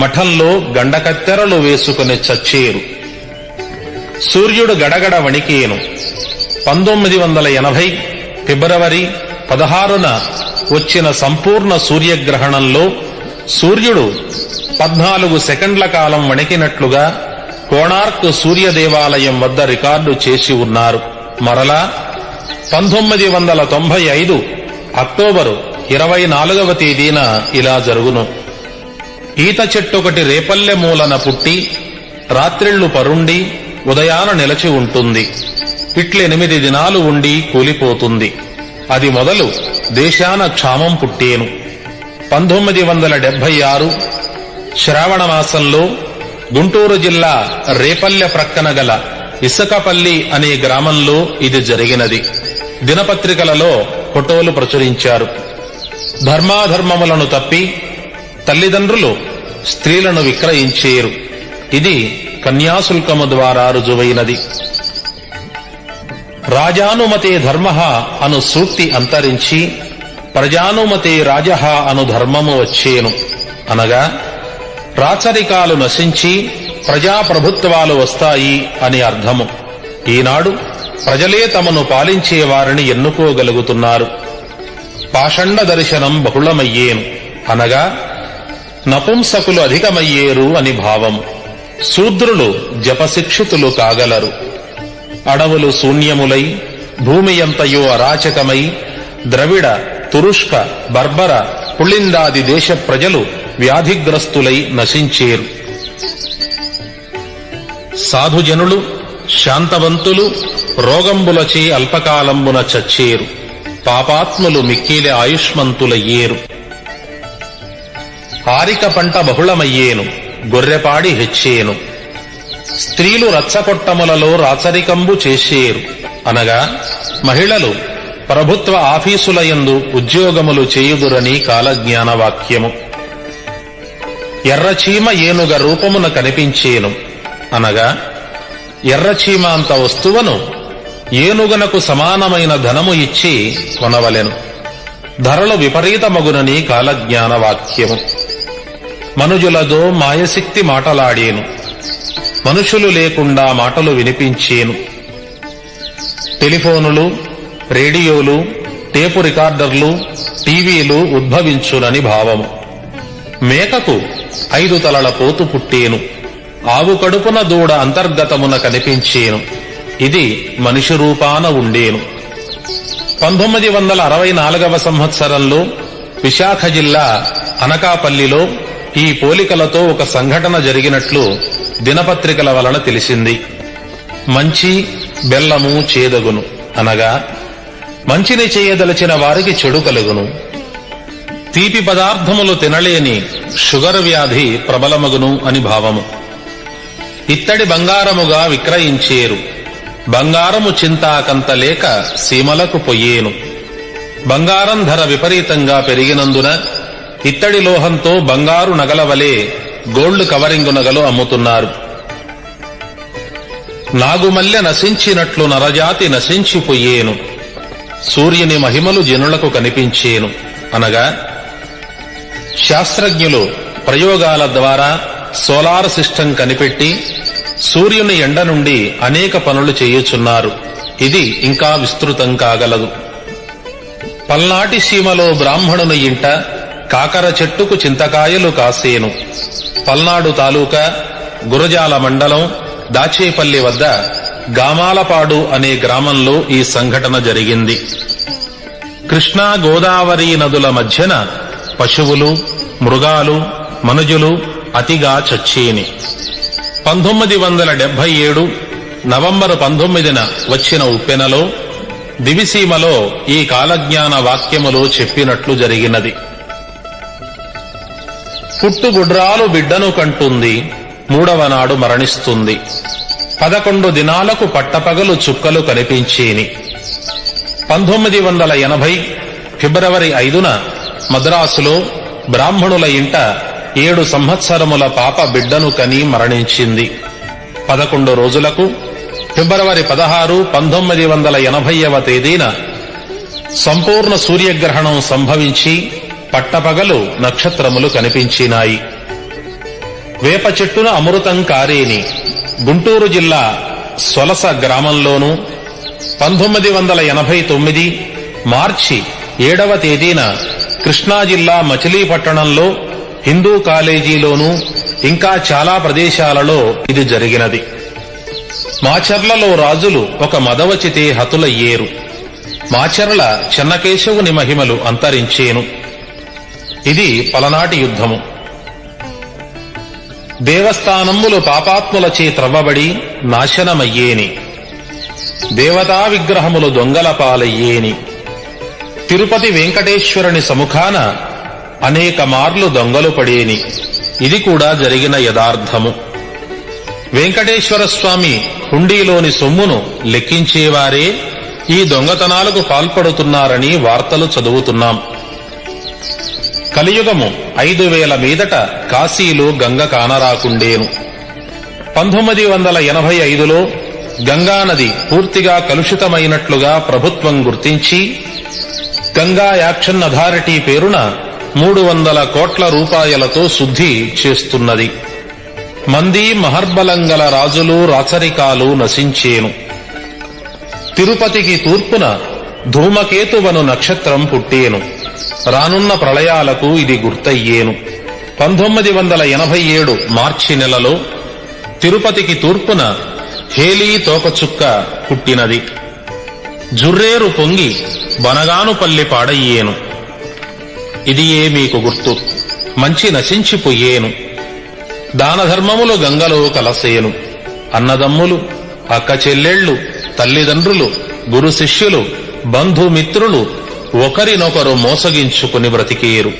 మఠంలో గండకత్తెరలు వేసుకుని చచ్చేరు. సూర్యుడు గడగడ వణికేను. పంతొమ్మిది వందల ఎనభై ఫిబ్రవరి పదహారున వచ్చిన సంపూర్ణ సూర్యగ్రహణంలో సూర్యుడు పద్నాలుగు సెకండ్ల కాలం వణికినట్లుగా కోణార్క్ సూర్య దేవాలయం వద్ద రికార్డు చేసి ఉన్నారు. మరలా పంతొమ్మిది వందల తొంభై ఐదు అక్టోబరు ఇరవై నాలుగవ తేదీన ఇలా జరుగును. ఈత చెట్టొకటి రేపల్లె మూలన పుట్టి రాత్రిళ్ళు పరుండి ఉదయాన నిలచి ఉంటుంది. ఇట్లెనిమిది దినాలు ఉండి కూలిపోతుంది. అది మొదలు దేశాన క్షామం పుట్టేను. పంతొమ్మిది వందల డెబ్బై ఆరు శ్రావణ మాసంలో గుంటూరు జిల్లా రేపల్లె ప్రక్కన గల ఇసుకపల్లి అనే గ్రామంలో ఇది జరిగినది. దినపత్రికలలో ఫోటోలు ప్రచురించారు. ధర్మాధర్మములను తప్పి తల్లిదండ్రులు స్త్రీలను విక్రయించేరు. ఇది కన్యాశుల్కము ద్వారా రుజువైనది. రాజానుమతే ధర్మ అను సూక్తి అంతరించి ప్రజానుమతే రాజ అను ధర్మము వచ్చేను. అనగా రాచరికాలు నశించి ప్రజాప్రభుత్వాలు వస్తాయి అని అర్థము. ఈనాడు ప్రజలే తమను పాలించే వారిని ఎన్నుకోగలుగుతున్నారు. పాషండ దర్శనం బహుళమయ్యేను. అనగా నపుంసకులు అధికమయ్యేరు అని భావం. శూద్రులు జపశిక్షితులు కాగలరు. అడవులు శూన్యములై భూమి ఎంతయో అరాచకమై ద్రవిడ తురుష్క బర్బర పుళిందాది దేశ ప్రజలు వ్యాధిగ్రస్తులై నశించేరు. సాధుజనులు శాంతవంతులు రోగంబులచే అల్పకాలంబున చచ్చేరు. పాపాత్ములు మిక్కిలే ఆయుష్మంతులయ్యేరు. హారిక పంట బహుళమయ్యేను గొర్రెపాడి హెచ్చేను. స్త్రీలు రచ్చకొట్టములలో రాచరికంబు చేసేరు. అనగా మహిళలు ప్రభుత్వ ఆఫీసులయందు ఉద్యోగములు చేయుదురని కాలజ్ఞాన వాక్యము ఎర్రచీమ ఏనుగ రూపమున కనిపించేను. అనగా ఎర్రచీమ అంత వస్తువును ఏనుగనకు సమానమైన ధనము ఇచ్చి కొనవలెను. ధరలు విపరీతమగునని కాలజ్ఞాన వాక్యము మనుజులదో మాయశక్తి మాటలాడేను. మనుషులు లేకుండా మాటలు వినిపించేను. టెలిఫోనులు రేడియోలు టేపు రికార్డర్లు టీవీలు ఉద్భవించునని భావము. మేకకు ఐదు తలల పోతు పుట్టేను. ఆవు కడుపున దూడ అంతర్గతమున కనిపించేను. ఇది మనిషి రూపాన ఉండేను. పంతొమ్మిది వందల అరవై నాలుగవ సంవత్సరంలో విశాఖ జిల్లా అనకాపల్లిలో ఈ పోలికలతో ఒక సంఘటన జరిగినట్లు దినపత్రికల వలన తెలిసింది. మంచి బెల్లము చేదగును అనగా మంచిని చేయదలచిన వారికి చెడు కలుగును. తీపి పదార్థములు తినలేని షుగర్ వ్యాధి ప్రబలమగును అని భావము. ఇత్తడి బంగారముగా విక్రయించేరు. బంగారము చింతాకంత లేక సీమలకు పొయ్యేను. బంగారం ధర విపరీతంగా పెరిగినందున ఇత్తడి లోహంతో బంగారు నగల వలె గోల్డ్ కవరింగు నగలు అమ్ముతున్నారు. నాగుమల్లె నశించినట్లు నరజాతి నశించిపోయేను. సూర్యుని మహిమలు జనులకు కనిపించేను. అనగా శాస్త్రజ్ఞులు ప్రయోగాల ద్వారా సోలార్ సిస్టమ్ కనిపెట్టి సూర్యుని ఎండ నుండి అనేక పనులు చేయుచున్నారు. ఇది ఇంకా విస్తృతం కాగలదు. పల్నాటి సీమలో బ్రాహ్మణుని ఇంట కాకర చెట్టుకు చింతకాయలు కాసేను. పల్నాడు తాలూకా గురజాల మండలం దాచేపల్లి వద్ద గామాలపాడు అనే గ్రామంలో ఈ సంఘటన జరిగింది. కృష్ణా గోదావరి నదుల మధ్యన పశువులు మృగాలు మనుజులు అతిగా చచ్చేని. పంతొమ్మిది వందల డెబ్బై ఏడు నవంబరు పంతొమ్మిదిన వచ్చిన ఉప్పెనలో దివిసీమలో ఈ కాలజ్ఞాన వాక్యములో చెప్పినట్లు జరిగినది. పుట్టుగుడ్రాలు బిడ్డను కంటుంది. మూడవ నాడు మరణిస్తుంది. పదకొండు దినాలకు పట్టపగలు చుక్కలు కనిపించేని. పంతొమ్మిది వందల ఎనభై ఫిబ్రవరి ఐదున మద్రాసులో బ్రాహ్మణుల ఇంట ఏడు సంవత్సరముల పాప బిడ్డను కని మరణించింది. పదకొండు రోజులకు ఫిబ్రవరి పదహారు పంతొమ్మిది వందల ఎనభైవ తేదీన సంపూర్ణ సూర్యగ్రహణం సంభవించి పట్టపగలు నక్షత్రములు కనిపించినాయి. వేప చెట్టున అమృతం కారేని గుంటూరు జిల్లా సొలస గ్రామంలోనూ పంతొమ్మిది వందల ఎనభై తొమ్మిది మార్చి ఏడవ తేదీన కృష్ణా జిల్లా మచిలీపట్టణంలో హిందూ కాలేజీలోనూ ఇంకా చాలా ప్రదేశాలలో ఇది జరిగినది. మాచర్లలో రాజులు ఒక మదవచితే హతులయ్యేరు. మాచర్ల చెన్నకేశవుని మహిమలు అంతరించేను. ఇది పలనాటి యుద్ధము. దేవస్థానములు పాపాత్ములచే త్రవ్వబడి నాశనమయ్యేని. దేవతా విగ్రహములు దొంగల పాలయ్యేని. తిరుపతి వెంకటేశ్వరుని సముఖాన అనేక మార్లు దొంగలు పడేని. ఇది కూడా జరిగిన యథార్థము. వెంకటేశ్వర స్వామి హుండీలోని సొమ్మును లెక్కించేవారే ఈ దొంగతనాలకు పాల్పడుతున్నారని వార్తలు చదువుతున్నాం. కలియుగము ఐదు వేల మీదట కాశీలో గంగ కానరాకుండేను. పంతొమ్మిది వందల ఎనభై ఐదులో గంగానది పూర్తిగా కలుషితమైనట్లుగా ప్రభుత్వం గుర్తించి గంగా యాక్షన్ అథారిటీ పేరున మూడు వందల కోట్ల రూపాయలతో శుద్ధి చేస్తున్నది. మంది మహర్బలంగల రాజులు రాచరికాలు నశించేను. తిరుపతికి తూర్పున ధూమకేతువను నక్షత్రం పుట్టేను. రానున్న ప్రళయాలకు ఇది గుర్తయ్యేను. పంతొమ్మిది వందల ఎనభై ఏడు మార్చి నెలలో తిరుపతికి తూర్పున హేలీ తోకచుక్క పుట్టినది. జుర్రేరు పొంగి బనగానుపల్లి పాడయ్యేను. ఇది ఏ మీకు గుర్తు? మంచి నశించిపోయేను. దానధర్మములు గంగలో కలసేను. అన్నదమ్ములు అక్క చెల్లెళ్ళు తల్లిదండ్రులు గురు శిష్యులు బంధుమిత్రులు ఒకరినొకరు మోసగించుకుని బ్రతికేరు.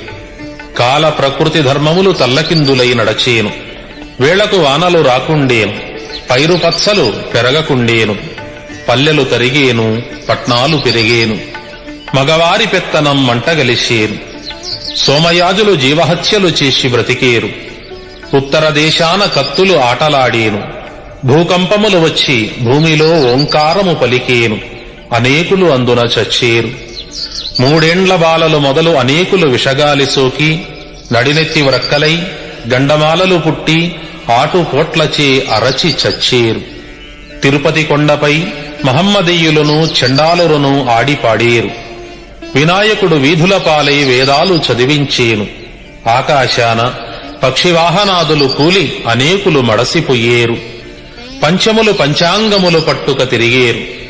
కాల ప్రకృతి ధర్మములు తల్లకిందులై నడచేను. వేళకు వానలు రాకుండేను. పైరు పచ్చలు పెరగకుండేను. పల్లెలు తరిగేను పట్నాలు పెరిగేను. మగవారి పెత్తనం మంటగలిసేను సోమయాజులు జీవహత్యలు చేసి బ్రతికేరు. ఉత్తర దేశాన కత్తులు ఆటలాడేను. భూకంపములు వచ్చి భూమిలో ఓంకారము పలికేను. అనేకులు అందున చచ్చేరు. మూడేండ్ల బాలలు మొదలు అనేకులు విషగాలి సోకి నడినెత్తి వ్రక్కలై గండమాలలు పుట్టి ఆటుపోట్లచే అరచి చచ్చేరు. తిరుపతి కొండపై మహమ్మదీయులను చెండాలురును ఆడిపాడేరు. వినాయకుడు వీధుల పాలై వేదాలు చదివించేను. ఆకాశాన పక్షివాహనాదులు కూలి అనేకులు మడసిపోయేరు. పంచములు పంచాంగములు పట్టుక తిరిగేరు.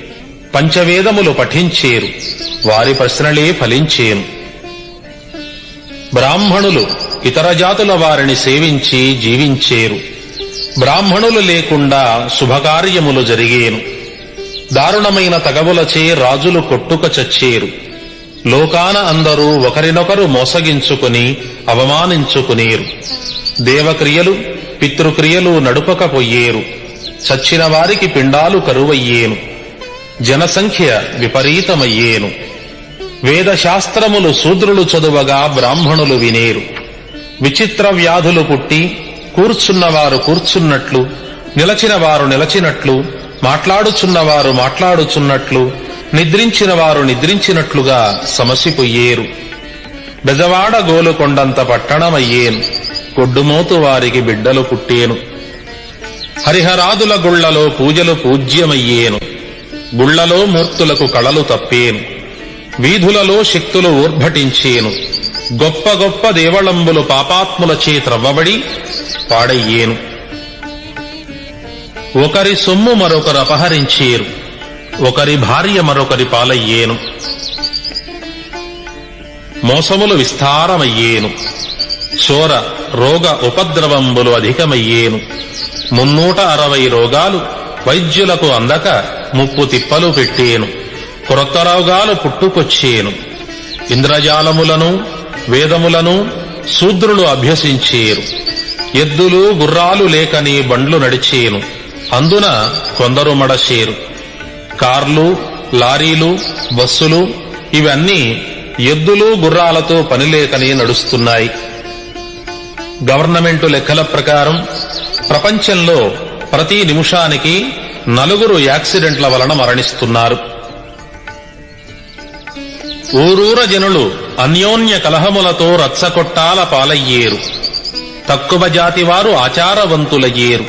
పంచవేదములు పఠించేరు. వారి ప్రశ్నలే ఫలించేను. బ్రాహ్మణులు ఇతర జాతుల వారిని సేవించి జీవించేరు. బ్రాహ్మణులు లేకుండా శుభకార్యములు జరిగేను. దారుణమైన తగవులచే రాజులు కొట్టుక చచ్చేరు. లోకాన అందరూ ఒకరినొకరు మోసగించుకుని అవమానించుకునేరు. దేవక్రియలు పితృక్రియలు నడుపకపోయేరు. చచ్చిన వారికి పిండాలు కరువయ్యేను. జనసంఖ్య విపరీతమయ్యేను. వేదశాస్త్రములు శూద్రులు చదువగా బ్రాహ్మణులు వినేరు. విచిత్ర వ్యాధులు పుట్టి కూర్చున్నవారు కూర్చున్నట్లు నిలచినవారు నిలచినట్లు మాట్లాడుచున్నవారు మాట్లాడుచున్నట్లు నిద్రించినవారు నిద్రించినట్లుగా సమసిపోయేరు. బెజవాడ గోలుకొండంత పట్టణమయ్యేను. గొడ్డుమోతు వారికి బిడ్డలు పుట్టేను. హరిహరాదుల గుళ్ళలో పూజలు పూజ్యమయ్యేను. గుళ్ళలో మూర్తులకు కళలు తప్పేను. వీధులలో శక్తులు ఊర్భటించేను. గొప్ప గొప్ప దేవళంబులు పాపాత్ముల త్రవ్వబడి పాడయ్యేను. ఒకరి సొమ్ము మరొకరు అపహరించేరు. ఒకరి భార్య మరొకరి పాలయ్యేను. మోసములు విస్తారమయ్యేను. చోర రోగ ఉపద్రవంబులు అధికమయ్యేను. మున్నూట అరవై రోగాలు వైద్యులకు అందక ముప్పు తిప్పలు పెట్టేను. క్రొత్త రోగాలు పుట్టుకొచ్చేను. ఇంద్రజాలములను వేదములను శూద్రులు అభ్యసించేరు. ఎద్దులు గుర్రాలు లేకని బండ్లు నడిచేను. అందున కొందరు మడచేరు. కార్లు లారీలు బస్సులు ఇవన్నీ ఎద్దులు గుర్రాలతో పనిలేకని నడుస్తున్నాయి. గవర్నమెంటు లెక్కల ప్రకారం ప్రపంచంలో ప్రతి నిమిషానికి నలుగురు యాక్సిడెంట్ల వలన మరణిస్తున్నారు. ఊరూర జనులు అన్యోన్య కలహములతో రచ్చకొట్టాల పాలయ్యేరు. తక్కువ జాతి వారు ఆచారవంతులయ్యేరు.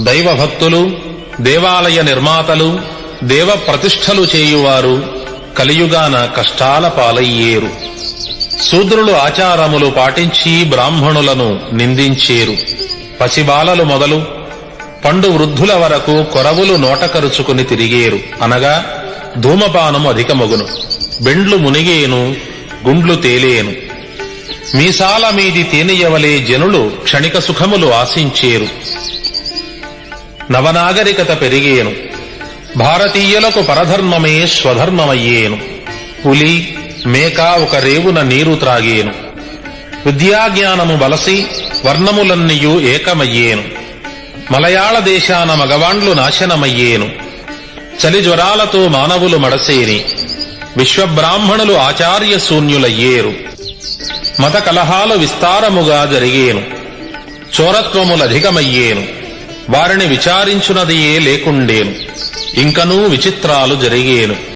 దైవభక్తులు దేవాలయ నిర్మాతలు దేవ ప్రతిష్టలు చేయువారు కలియుగాన కష్టాల పాలయ్యేరు. శూద్రులు ఆచారములు పాటించి బ్రాహ్మణులను నిందించేరు. పసిబాలలు మొదలు పండు వృద్ధుల వరకు కొరవులు నోటకరుచుకుని తిరిగేరు. అనగా ధూమపానము అధికమగును. బెండ్లు మునిగేను గుండ్లు తేలేను. మీసాల మీది తేనెయవలే జనులు క్షణిక సుఖములు ఆశించేరు. నవనాగరికత పెరిగేను. భారతీయులకు పరధర్మమే స్వధర్మమయ్యేను. పులి మేక ఒక రేవున నీరు త్రాగేను. విద్యాజ్ఞానము బలసి వర్ణములన్నీయు ఏకమయ్యేను. మలయాళ దేశాన మగవాండ్లు నాశనమయ్యేను. చలి జ్వరాలతో మానవులు మడసేని. విశ్వబ్రాహ్మణులు ఆచార్య శూన్యులయ్యేరు. మత కలహాలు విస్తారముగా జరిగేను. చోరత్వములధికమయ్యేను వారిని విచారించునదియే లేకుండేను. ఇంకనూ విచిత్రాలు జరిగేను.